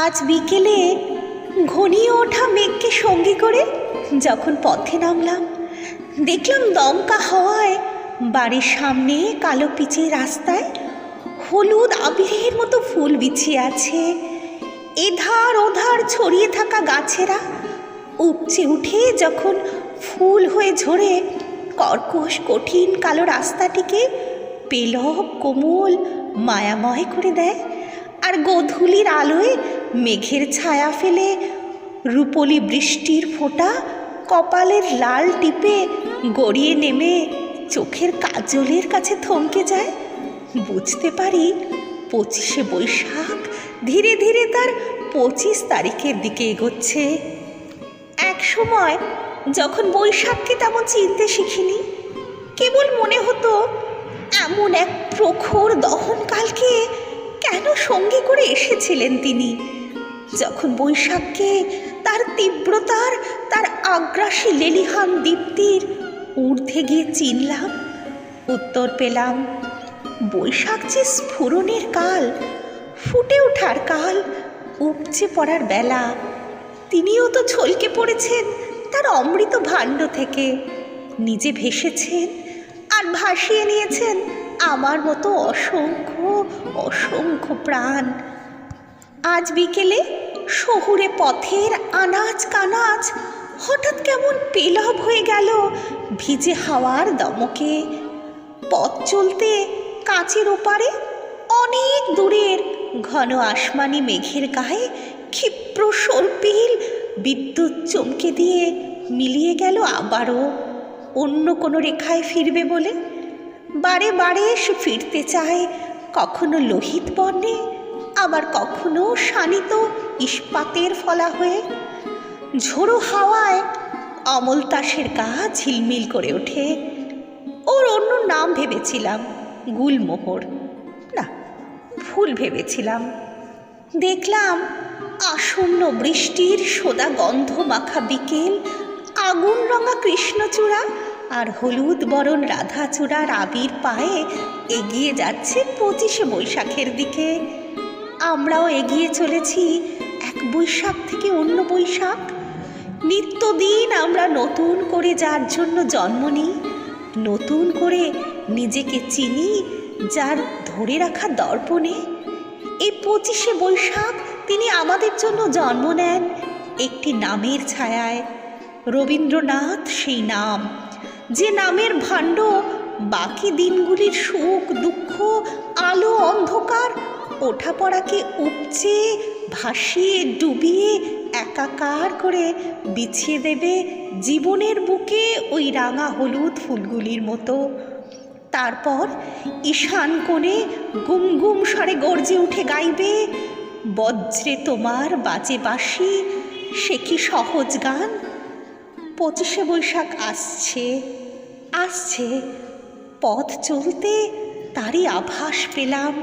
আজ বিকেলে ঘনিয়ে ওঠা মেঘকে সঙ্গী করে যখন পথে নামলাম, দেখলাম দমকা হওয়ায় বাড়ির সামনে কালো পিচের রাস্তায় হলুদ আবিরের মতো ফুল বিছিয়ে আছে। এধার ওধার ছড়িয়ে থাকা গাছেরা উপচে উঠে যখন ফুল হয়ে ঝরে কর্কশ কঠিন কালো রাস্তাটিকে পেলব কোমল মায়াময় করে দেয়, আর গোধূলির আলোয় মেঘের ছায়া ফেলে রূপলি বৃষ্টির ফোঁটা কপালের লাল টিপে গড়িয়ে নেমে চোখের কাজলের কাছে থমকে যায়। বুঝতে পারি পঁচিশে বৈশাখ ধীরে ধীরে তার পঁচিশ তারিখের দিকে এগোচ্ছে। এক সময় যখন বৈশাখকে তেমন চিনতে শিখিনি, কেবল মনে হতো এমন এক প্রখর দহনকালকে কেন সঙ্গে করে এসেছিলেন তিনি। যখন বৈশাখকে তার তীব্রতার, তার আগ্রাসী লেলিহান দীপ্তির ঊর্ধ্বে গিয়ে চিনলাম, উত্তর পেলাম, বৈশাখ যে স্ফুরণের কাল, ফুটে ওঠার কাল, উপচে পড়ার বেলা। তিনিও তো ছলকে পড়েছেন তার অমৃত ভাণ্ড থেকে। নিজে ভেসেছেন আর ভাসিয়ে নিয়েছেন আমার মতো অসংখ্য অসংখ্য প্রাণ। আজ বিকেলে শহুরে পথের আনাজ কানাজ হঠাৎ কেমন পেলব হয়ে গেল ভিজে হাওয়ার দমকে। পথ চলতে কাঁচের ওপারে অনেক দূরের ঘন আসমানি মেঘের গায়ে ক্ষিপ্র সর্পিল বিদ্যুৎ চমকে দিয়ে মিলিয়ে গেল আবারও। অন্য কোনো রেখায় ফিরবে বলে বারে বারে সে ফিরতে চায় কখনো লোহিত বর্ণে আবার কখনো শানিত ইস্পাতের ফলা হয়ে ঝোড়ো হাওয়ায় অমল তাসের গা ঝিলমিল করে ওঠে। ওর অন্য নাম ভেবেছিলাম, গুলমোহর। না, ভুল ভেবেছিলাম। দেখলাম আসন্ন বৃষ্টির সোদা গন্ধ মাখা বিকেল, আগুন রঙা কৃষ্ণচূড়া আর হলুদ বরণ রাধাচূড়ার আবির পায়ে এগিয়ে যাচ্ছে পঁচিশে বৈশাখের দিকে। আমরাও এগিয়ে চলেছি এক বৈশাখ থেকে অন্য বৈশাখ। নিত্যদিন আমরা নতুন করে যার জন্য জন্ম নিই, নতুন করে নিজেকে চিনি, যার ধরে রাখা দর্পণে। এই পঁচিশে বৈশাখ তিনি আমাদের জন্য জন্ম নেন একটি নামের ছায়ায়। রবীন্দ্রনাথ সেই নাম, যে নামের ভাণ্ড বাকি দিনগুলির সুখ দুঃখ, আলো, অন্ধকার ওঠাপড়াকে উপচে, ভাসিয়ে, ডুবিয়ে, একাকার করে বিছিয়ে দেবে জীবনের বুকে ওই রাঙা হলুদ ফুলগুলির মতো? তারপর ঈশান কোণে গুম গুম স্বরে গর্জে উঠে গাইবে, বজ্রে তোমার বাজে বাসি সে কি সহজ গান? পঁচিশে বৈশাখ আসছে আসছে, পথ চলতে তারই আভাস পেলাম।